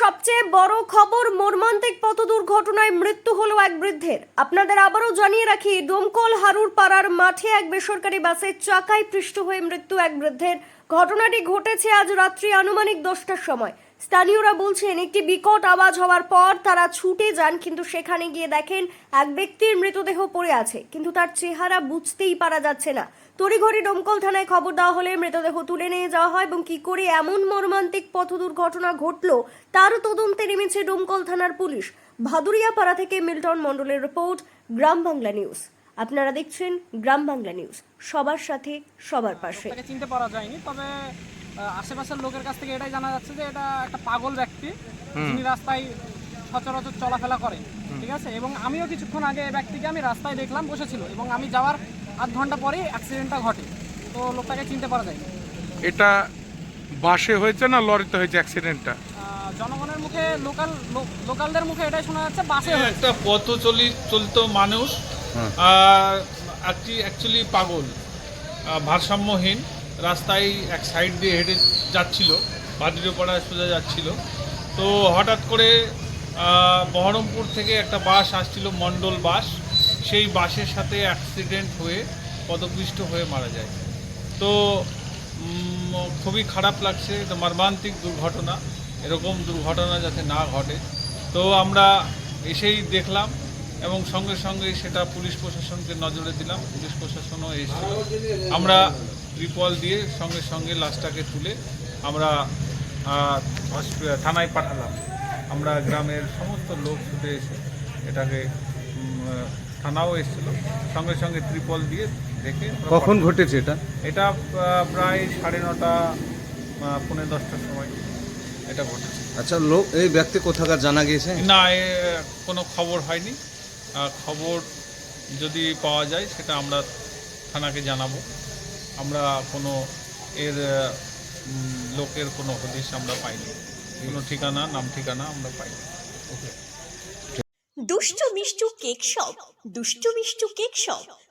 সবচেয়ে বড় খবর মর্মান্তিক পথ দুর্ঘটনায় মৃত্যু হলো এক বৃদ্ধের। আপনাদের আবারও জানিয়ে রাখি ডোমকল হারুর পাড়ার মাঠে এক বেসরকারি বাসের চাকায় পৃষ্ঠ হয়ে মৃত্যু এক বৃদ্ধের। ঘটনাটি ঘটেছে আজ রাত্রি আনুমানিক দশটার সময়। স্থানীয়রা বলছেন, একটি বিকট আওয়াজ হওয়ার পর তারা ছুটে যান, কিন্তু সেখানে গিয়ে দেখেন এক ব্যক্তির মৃতদেহ পড়ে আছে। কিন্তু তার চেহারা বুঝতেই পারা যাচ্ছে না। তড়িঘড়ি ডোমকল থানায় খবর দেওয়া হলে মৃতদেহ তুলে নিয়ে যাওয়া হয় এবং কি করে এমন মর্মান্তিক পথ দুর্ঘটনা ঘটলো তারও তদন্তে নেমেছে ডোমকল থানার পুলিশ। ভাদুরিয়াপাড়া থেকে মিল্টন মণ্ডলের রিপোর্ট গ্রাম বাংলা নিউজ। আপনারা দেখছেন গ্রাম বাংলা নিউজ। সবার সাথে সবার পাশে। চিনতে পারা যায়নি তবে আশেপাশের লোকের কাছ থেকে এটাই জানা যাচ্ছে যে এটা একটা পাগল ব্যক্তি যিনি রাস্তায় সচরাচর চলাফেরা করেন ঠিক আছে? এবং আমিও কিছুক্ষণ আগে এই ব্যক্তিকে আমি রাস্তায় দেখলাম বসেছিল। এবং আমি যাওয়ার আধ ঘণ্টা পরেই অ্যাক্সিডেন্টটা ঘটে। তো লোকটাকে চিনতে পারা যায়নি এটা বাসে হয়েছে না লরিতে হয়েছে অ্যাক্সিডেন্টটা জনগণের মুখে লোকাল লোকালদের মুখে এটাই শোনা যাচ্ছে বাসে হয়েছে। একটা পথ চলি চলতো মানুষ অ্যাকচুয়ালি পাগল ভারসাম্যহীন রাস্তায় এক সাইড দিয়ে হেঁটে যাচ্ছিল বাদিরপাড়ায় সোজা যাচ্ছিল। তো হঠাৎ করে বহরমপুর থেকে একটা বাস আসছিল মণ্ডল বাস। সেই বাসের সাথে অ্যাক্সিডেন্ট হয়ে, পদপিষ্ট হয়ে মারা যায়। তো খুবই খারাপ লাগছে। এটা মর্মান্তিক দুর্ঘটনা। এরকম দুর্ঘটনা যাতে না ঘটে। তো আমরা এসেই দেখলাম এবং সঙ্গে সঙ্গে সেটা পুলিশ প্রশাসনকে নজরে দিলাম। পুলিশ প্রশাসনও এসেছিল আমরা রিপল দিয়ে সঙ্গে সঙ্গে লাশটাকে তুলে আমরা থানায় পাঠালাম। আমরা গ্রামের সমস্ত লোক ছুটে এসে এটাকে থানাও এসেছিল। সঙ্গে সঙ্গে ত্রিপল দিয়ে দেখে কখন ঘটেছে এটা? এটা প্রায় সাড়ে নটা পৌনে দশটার সময় এটা ঘটেছে। আচ্ছা লোক এই ব্যক্তি কোথাকার জানা গিয়েছে? না কোনো খবর হয়নি। খবর যদি পাওয়া যায় সেটা আমরা থানাকে জানাব। আমরা কোনো এর লোকের কোনো হদিশ আমরা পাইনি। কোনো ঠিকানা নাম ঠিকানা আমরা পাইনি। দুষ্টু Mishtu cake shop Dushtu Mishtu cake shop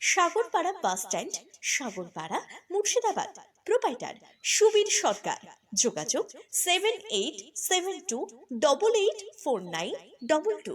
Sagarpara bus stand, Sagarpara, Murshidabad. Proprietor, Subir Sarkar. যোগাযোগ seven eight seven two double eight four nine double two